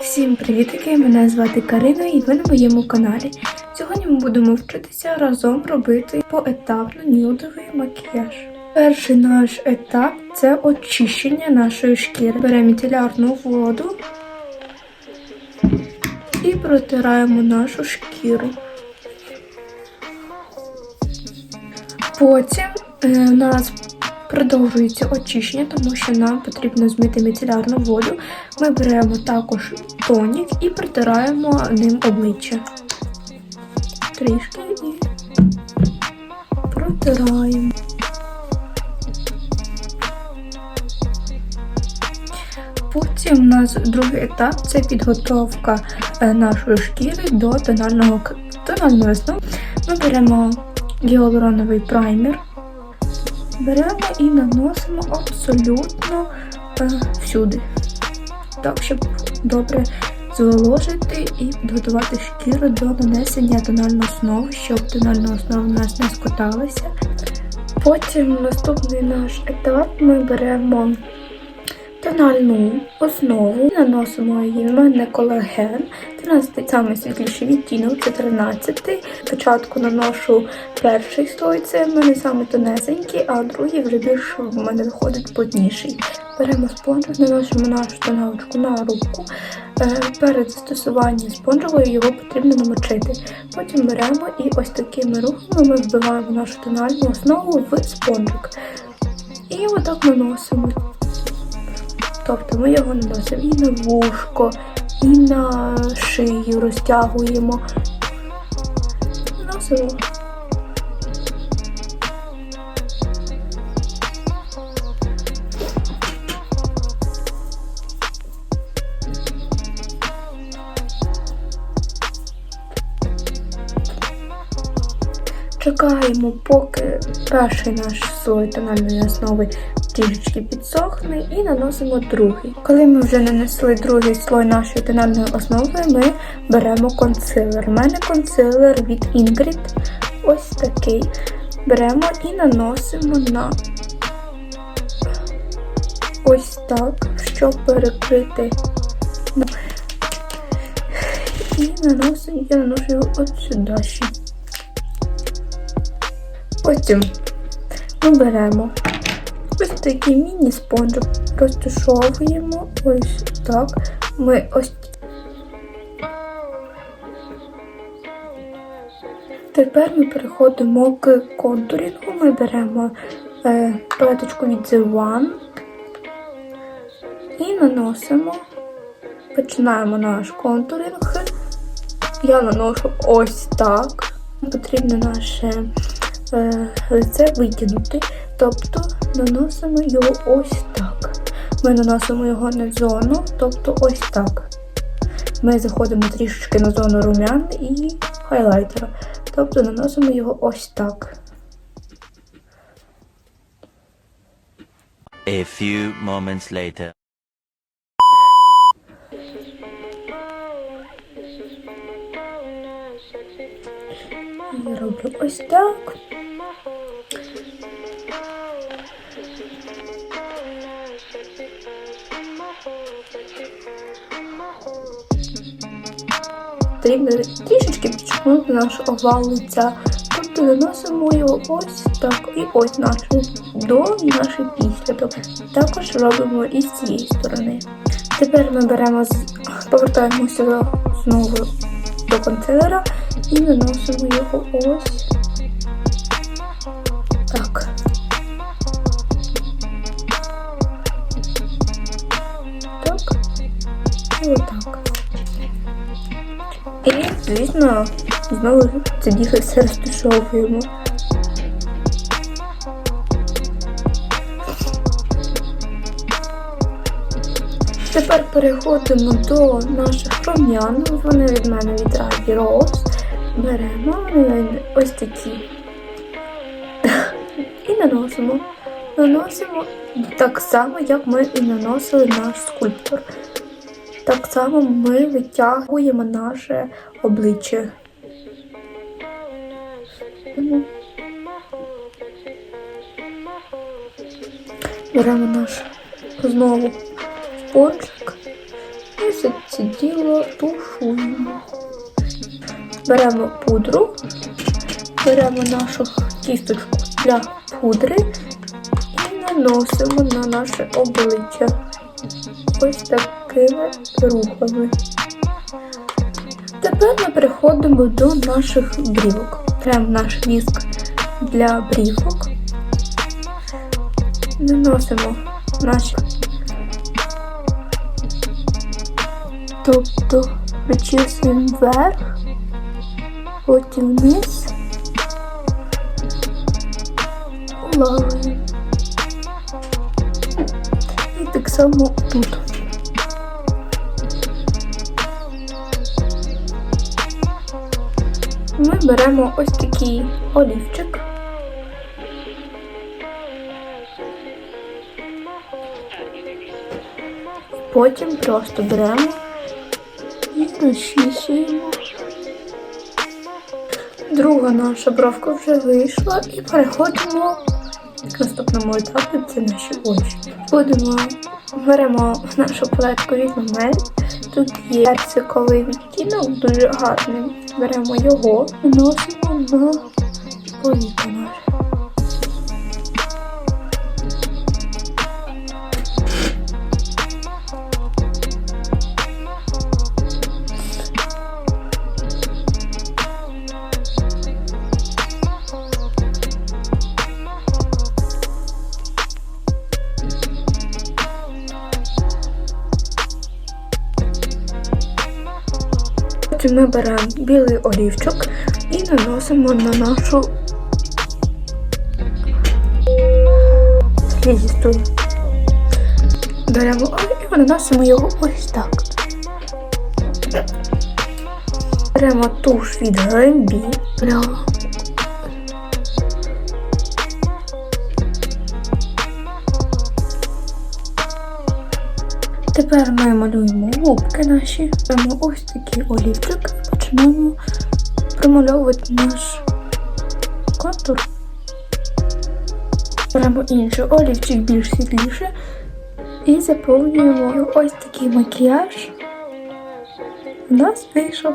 Всім привітки! Мене звати Карина і ви на моєму каналі. Сьогодні ми будемо вчитися разом робити поетапно нюдовий макіяж. Перший наш етап це очищення нашої шкіри. Беремо міцелярну воду і протираємо нашу шкіру. Потім е, у нас продовжується очищення, тому що нам потрібно змити міцелярну воду. Ми беремо також тонік і протираємо ним обличчя. Трішки і протираємо. Потім у нас другий етап це підготовка е, нашої шкіри до тонального тональної основи. Ми беремо гіалуроновий праймер, беремо і наносимо абсолютно е, всюди. Так, щоб добре зволожити і підготувати шкіру до нанесення тональної основи, щоб тональна основа у нас не скоталася. Потім наступний наш етап ми беремо тональну основу, наносимо її в мене колаген. 13 саме світліший відтінок, це 13. Спочатку наношу перший слой, це в мене саме тонесенький, а другий вже більш в мене виходить плотніший. Беремо спонжик, наносимо нашу тоналочку на руку. Е, Перед застосуванням спонжевої його потрібно намочити. Потім беремо і ось такими рухами ми вбиваємо нашу тональну основу в спонжик. І отак наносимо. Тобто ми його наносимо і на вушко, і на шию розтягуємо. Наносимо. Чекаємо, поки перший наш слой тональної основи трішечки підсохне і наносимо другий. Коли ми вже нанесли другий слой нашої тональної основи, ми беремо консилер. У мене консилер від Ingrid. Ось такий. Беремо і наносимо на ось так, щоб перекрити. І наносимо, я наношу його от сюди. Потім ми беремо ось такий міні-спонжик, розташовуємо ось так. Ми ось. Тепер ми переходимо к контурінгу. Ми беремо е, палеточку від The One і наносимо, починаємо наш контуринг. Я наношу ось так. Потрібно наше е, лице витягнути, тобто наносимо його ось так. Ми наносимо його на зону, тобто ось так. Ми заходимо трішечки на зону румян і хайлайтера, тобто наносимо його ось так. A few moments later. Я роблю ось так. Потрібно трішечки підчеркнути наш овал. Тобто наносимо його ось так і ось наше до наше після. Тобто також робимо і з цієї сторони. Тепер ми беремо з- повертаємося знову до консилера і наносимо його ось звісно, знову це все розташовуємо. Тепер переходимо до наших рум'ян. Вони від мене від Rabbie Rose. Беремо ось такі. І наносимо. Наносимо так само, як ми і наносили наш скульптор. Так само ми витягуємо наше обличчя. Беремо наш знову спонжик і все це діло тушуємо. Беремо пудру, беремо нашу кісточку для пудри і наносимо на наше обличчя ось такими рухами. Тепер ми переходимо до наших брівок. Беремо наш віск для брівок. Наносимо наші. Тобто причісуємо вверх, потім вниз, улавуємо. І так само тут. Ми беремо ось такий олівчик. Потім просто беремо і розчісуємо. Друга наша бровка вже вийшла і переходимо к наступному етапу це наші очі. Будемо беремо нашу палетку від момент. Тут є персиковий відтінок, дуже гарний. Беремо його, наносимо на наші. Потім ми беремо білий олівчик і наносимо на нашу лісту. Беремо і наносимо його ось так. Беремо туш від Гембі. Беремо Тепер ми малюємо губки наші. Беремо ось такий олівчик і починаємо промальовувати наш контур. Беремо інший олівчик більш світліше і заповнюємо ось такий макіяж. У нас вийшов.